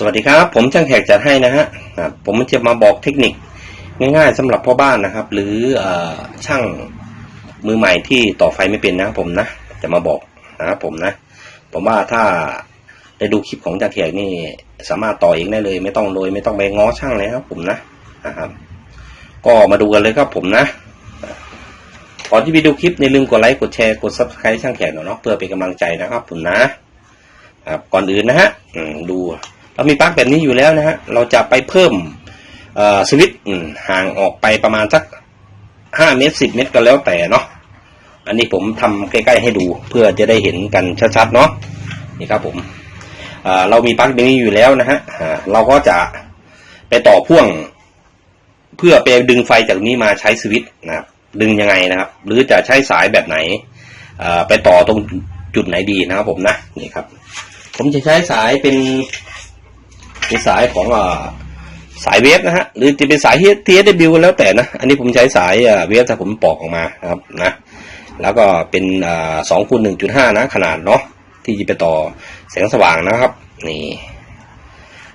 สวัสดีครับ ผมช่างแขกจัดให้นะฮะผมจะมาบอกเทคนิคง่ายๆสำหรับพ่อบ้านนะครับ หรืออช่างมือใหม่ที่ต่อไฟไม่เป็นนะครับผมนะจะมาบอกนะครับผมนะ ผมว่าถ้าได้ดูคลิปของจ่าแขกนี่สามารถต่อเองได้เลย ไม่ต้องโดยไม่ต้องไปง้อช่างเลยครับ ผมนะนะครับ ก็มาดูกันเลยครับผมนะก่อนที่ไปดูคลิปอย่าลืมกดไลค์กดแชร์กด subscribe ช่างแขกหน่อยเนาะเพื่อเป็นกำลังใจนะครับ ผมนะครับก่อนอื่นนะฮะดู เรามีปลั๊กแบบนี้อยู่แล้วนะฮะเราจะไปเพิ่มสวิตช์ห่างออกไปประมาณสักห้าเมตรสิบเมตรก็แล้วแต่เนาะอันนี้ผมทำใกล้ ๆ ให้ดูเพื่อจะได้เห็นกันชัดๆเนาะนี่ครับผมเเรามีปลั๊กแบบนี้อยู่แล้วนะฮะเราก็จะไปต่อพ่วง เพื่อไปดึงไฟจากนี้มาใช้สวิตช์นะครับดึงยังไงนะครับ หรือจะใช้สายแบบไหนไปต่อตรงจุดไหนดีนะครับผมนะนี่ครับ ผมจะใช้สายเป็น เป็นสายของอ่อสายเวฟนะฮะหรือจะเป็นสาย TSW ก็แล้วแต่นะ อันนี้ผมใช้สายเวฟแต่ผมปอกออกมาครับนะแล้วก็เป็นสองคูณหนึ่งจุดห้านะ ขนาดเนาะที่จะไปต่อแสงสว่างนะครับ นี่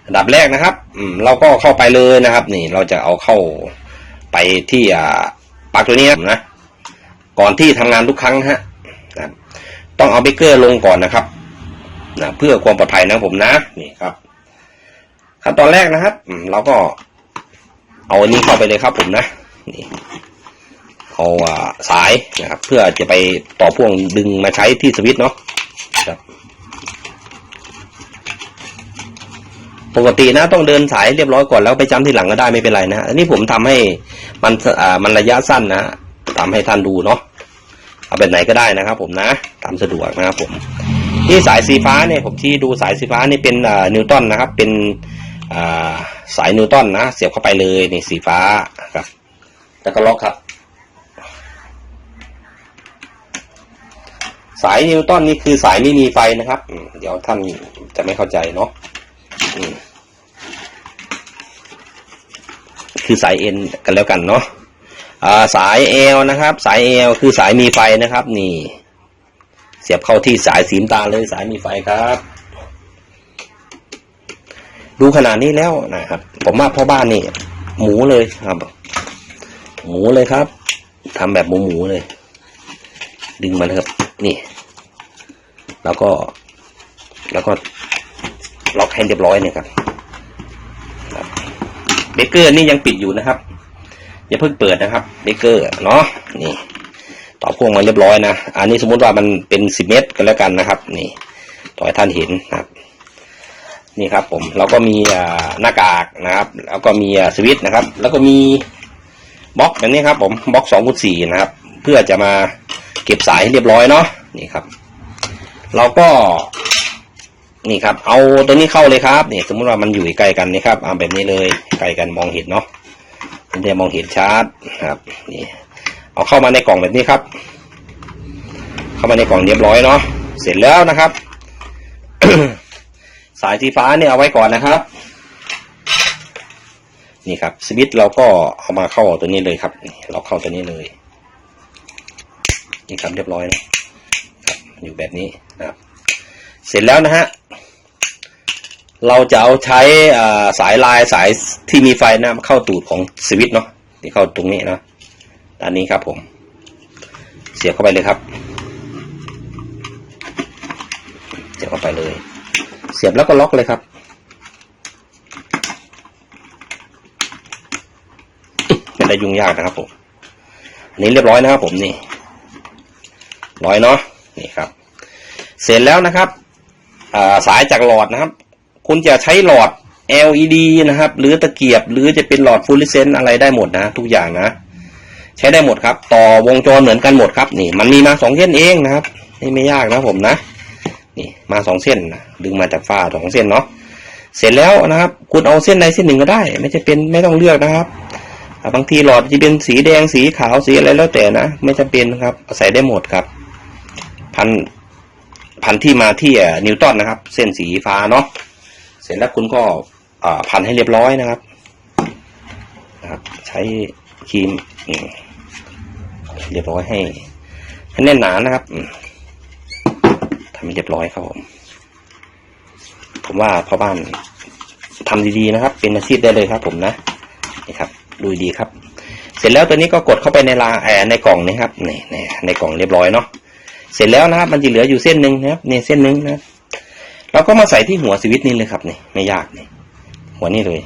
อันดับแรกนะครับอืมเราก็เข้าไปเลยนะครับ นี่เราจะเอาเข้าไปที่อ่าปลั๊กตัวนี้นะ ก่อนที่ทำงานทุกครั้งฮะนะต้องเอาเบเกอร์ลงก่อนนะครับนะเพื่อความปลอดภัยนะผมนะนี่ครับ ขั้นตอนแรกนะครับเราก็เอาอันนี้เข้าไปเลยครับผมนะนี่เอาสายนะครับ เพื่อจะไปต่อพ่วงดึงมาใช้ที่สวิตช์เนาะครับปกตินะต้องเดินสายเรียบร้อยก่อนแล้วไปจำทีหลังก็ได้ไม่เป็นไรนะอันนี้ผมทำให้มันอ่ามันระยะสั้นนะฮะทำให้ท่านดูเนาะเอาแบบไหนก็ได้นะครับ ผมนะตามสะดวกนะครับผมที่สายสีฟ้าเนี่ยผมที่ดูสายสีฟ้านี่เป็นอ่านิวตันนะครับ เป็น สายนิวตันนะเสียบเข้าไปเลยนี่สีฟ้าครับ แล้วก็ล็อกครับ สายนิวตันนี่คือสายไม่มีไฟนะครับเดี๋ยวท่านจะไม่เข้าใจเนาะคือสายเอ็นกันแล้วกันเนาะสายเอลนะครับ สายเอลคือสายมีไฟนะครับ นี่ เสียบเข้าที่สายสีน้ำตาเลยสายมีไฟครับ ดูขนาดนี้แล้วนะครับ ผมว่าพ่อบ้านนี่หมูเลยครับ หมูเลยครับทำแบบหมูหมูเลย ดึงมาเลยครับ นี่ แล้วก็ แล้วก็ล็อกให้เรียบร้อยเนี่ยครับเบเกอร์นี่ยังปิดอยู่นะครับ อย่าเพิ่งเปิดนะครับเบเกอร์เนาะนี่ต่อพ่วงมาเรียบร้อยนะ อันนี้สมมุติว่ามันเป็นสิบเมตรกันแล้วกันนะครับ นี่ ต่อให้ท่านเห็นครับ นี่ครับผมเราก็มีหน้ากากนะครับ แล้วก็มีสวิตช์นะครับ แล้วก็มีบล็อกแบบนี้ครับ ผมบล็อกสองคูณสี่นะครับ เพื่อจะมาเก็บสายเรียบร้อยเนาะนี่ครับ เราก็ นี่ครับ เอาตัวนี้เข้าเลยครับนี่สมมุติว่ามันอยู่ใกล้กันนี่ครับเอาแบบนี้เลยใกล้กันมองเห็นเนาะมันจะมองเห็นชัดครับ นี่ เอาเข้ามาในกล่องแบบนี้ครับ เข้ามาในกล่องเรียบร้อยเนาะเสร็จแล้วนะครับ สายสีฟ้าเนี่ยเอาไว้ก่อนนะครับ นี่ครับสวิตช์เราก็เอามาเข้าตัวนี้เลยครับ เราเข้าตัวนี้เลย นี่ครับเรียบร้อยนะครับอยู่แบบนี้นะครับ เสร็จแล้วนะฮะเราจะเอาใช้สายลายสายที่มีไฟนะเข้าตูดของสวิตช์เนาะที่เข้าตรงนี้นะด้านนี้ครับผม เสียบเข้าไปเลยครับ เสียบเข้าไปเลย เสียบแล้วก็ล็อกเลยครับไม่ได้ยุ่งยากนะครับผมนนี้เรียบร้อยนะครับผมนี่ร้อยเนาะนี่ครับ เสร็จแล้วนะครับาสายจากหลอดนะครับ คุณจะใช้หลอด LED นะครับ หรือตะเกียบ หรือจะเป็นหลอดฟลูออเรสเซนต์อะไรได้หมดนะ ทุกอย่างนะ ใช้ได้หมดครับ ต่อวงจรเหมือนกันหมดครับ นี่ มันมีมาสองเส้นเองนะครับ นี่ไม่ยากนะผมนะ นี่มาสองเส้นนะดึงมาจากฝ้าสองเส้นเนาะเสร็จแล้วนะครับ คุณเอาเส้นใดเส้นหนึ่งก็ได้ ไม่ใช่เป็นไม่ต้องเลือกนะครับบางทีหลอดจะเป็นสีแดงสีขาวสีอะไรแล้วแต่นะ ไม่จำเป็นครับใส่ได้หมดครับ พันพันที่มาที่นิวตันนะครับ เส้นสีฟ้าเนาะเสร็จแล้วคุณก็พันให้เรียบร้อยนะครับนะครับ ใช้ครีมเรียบร้อยให้ให้แน่นหนานะครับ มทำให้เรียบร้อยครับผม ผมว่าพ่อบ้านทำดีๆนะครับ เป็นอาชีพได้เลยครับ ผมนะนี่ครับ ดูดีครับ เสร็จแล้วตัวนี้ก็กดเข้าไปในลาแอในกล่องนี้ครับนี่ในในกล่องเรียบร้อยเนาะเสร็จแล้วนะครับ มันจะเหลืออยู่เส้นหนึ่งนะครับนี่ยเส้นหนึ่งนะเราก็มาใส่ที่หัวสวิตช์นี่เลยครับนี่ไม่ยากนี่หัวนี่เลย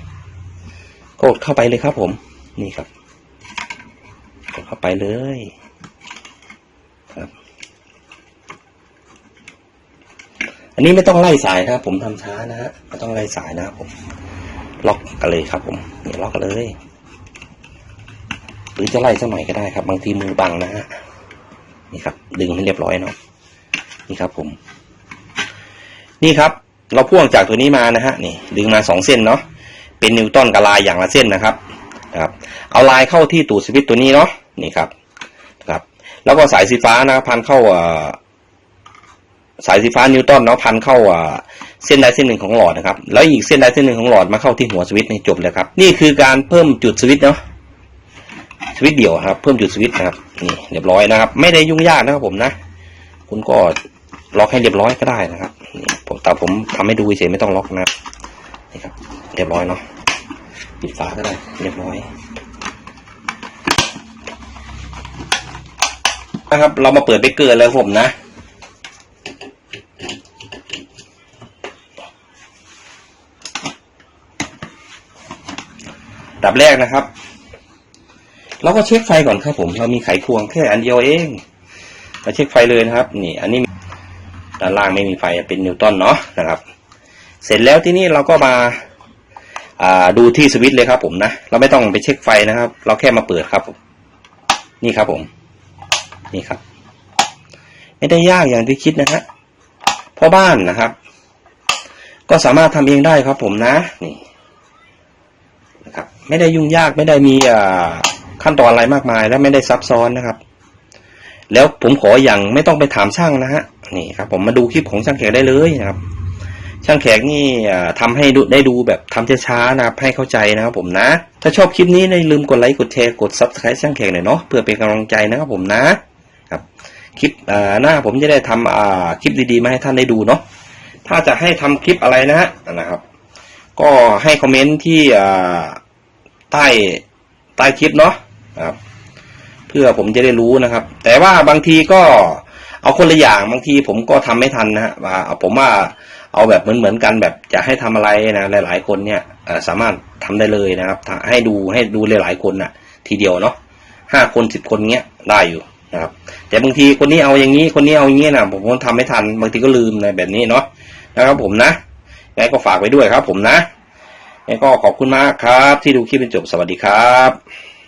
กดเข้าไปเลยครับ ผม นี่ครับ กดเข้าไปเลยครับ อันนี้ไม่ต้องไล่สายนะครับผมทำช้านะฮะไม่ต้องไล่สายนะครับผม ล็อกกันเลยครับ ผมนี่ล็อกกันเลย หรือจะไล่สักหน่อยก็ได้ครับ บางทีมือบังนะฮะนี่ครับ ดึงให้เรียบร้อยเนาะนี่ครับ ผม นี่ครับ เราพ่วงจากตัวนี้มานะฮะนี่ ดึงมาสองเส้นเนาะเป็นนิวตันกับลายอย่างละเส้นนะครับนะครับ เอาลายเข้าที่ตูดสวิตตัวนี้เนาะนี่ครับครับ แล้วก็สายสีฟ้านะครับพันเข้าอ่า สายสีฟ้านิวตันเนาะพันเข้าอ่าเส้นใดเส้นหนึ่งของหลอดนะครับ แล้วอีกเส้นใดเส้นหนึ่งของหลอดมาเข้าที่หัวสวิตช์ในจบเลยครับ นี่คือการเพิ่มจุดสวิตช์เนาะสวิตช์เดี่ยวครับ เพิ่มจุดสวิตช์นะครับนี่เรียบร้อยนะครับ ไม่ได้ยุ่งยากนะครับผมนะ คุณก็ล็อกให้เรียบร้อยก็ได้นะครับนี่ผมแต่ผมทำให้ดูเฉยไม่ต้องล็อกนะครับนี่ครับ เรียบร้อยเนาะปิดฝาก็ได้ เรียบร้อยนะครับ เรามาเปิดเบเกอร์แล้วผมนะ แรกนะครับ เราก็เช็คไฟก่อนครับผม เรามีไขควงแค่อันเดียวเอง เราเช็คไฟเลยนะครับ นี่ อันนี้ด้านล่างไม่มีไฟเป็นนิวตันเนาะนะครับ เสร็จแล้วที่นี่เราก็มาดูที่สวิตช์เลยครับผมนะ เราไม่ต้องไปเช็คไฟนะครับ เราแค่มาเปิดครับ นี่ครับผม นี่ครับ ไม่ได้ยากอย่างที่คิดนะฮะพ่อบ้านนะครับ ก็สามารถทำเองได้ครับผมนะ นี่ ไม่ได้ยุ่งยากไม่ได้มีอขั้นตอนอะไรมากมาย และไม่ได้ซับซ้อนนะครับ แล้วผมขออย่างไม่ต้องไปถามช่างนะฮะนี่ครับ ผมมาดูคลิปของช่างแขกได้เลยนะครับ ช่างแขกนี่อ่าทำให้ได้ดูแบบทำช้าๆนะครับ ให้เข้าใจนะครับ ผมนะ ถ้าชอบคลิปนี้อย่าลืมกดไลค์กดแชร์กด subscribe ช่างแขกหน่อยเนาะเพื่อเป็นกำลังใจนะครับผมนะครับคลิปหน้าผมจะได้ทำอ่าคลิปดีๆมาให้ท่านได้ดูเนาะถ้าจะให้ทำคลิปอะไรนะฮะนะครับ ก็ให้คอมเมนต์ที่อ่า ใต้ใต้คลิปเนาะครับ เพื่อผมจะได้รู้นะครับ แต่ว่าบางทีก็เอาคนละอย่างบางทีผมก็ทำไม่ทันนะฮะว่าเอาผมว่าเอาแบบเหมือนเหมือนๆกันแบบจะให้ทำอะไรนะ หลาย ๆ คนเนี่ยสามารถทำได้เลยนะครับ ให้ดูให้ดูหลาย ๆ คนน่ะ ทีเดียวเนาะห้าคนสิบคนเงี้ยได้อยู่นะครับ แต่บางทีคนนี้เอาอย่างนี้คนนี้เอาอย่างนี้นะผมก็ทำไม่ทัน บางทีก็ลืมในแบบนี้เนาะนะครับ ผมนะงั้นก็ฝากไว้ด้วยครับ ผมนะ งั้นก็ขอบคุณมากครับ ที่ดูคลิปจนจบสวัสดีครับ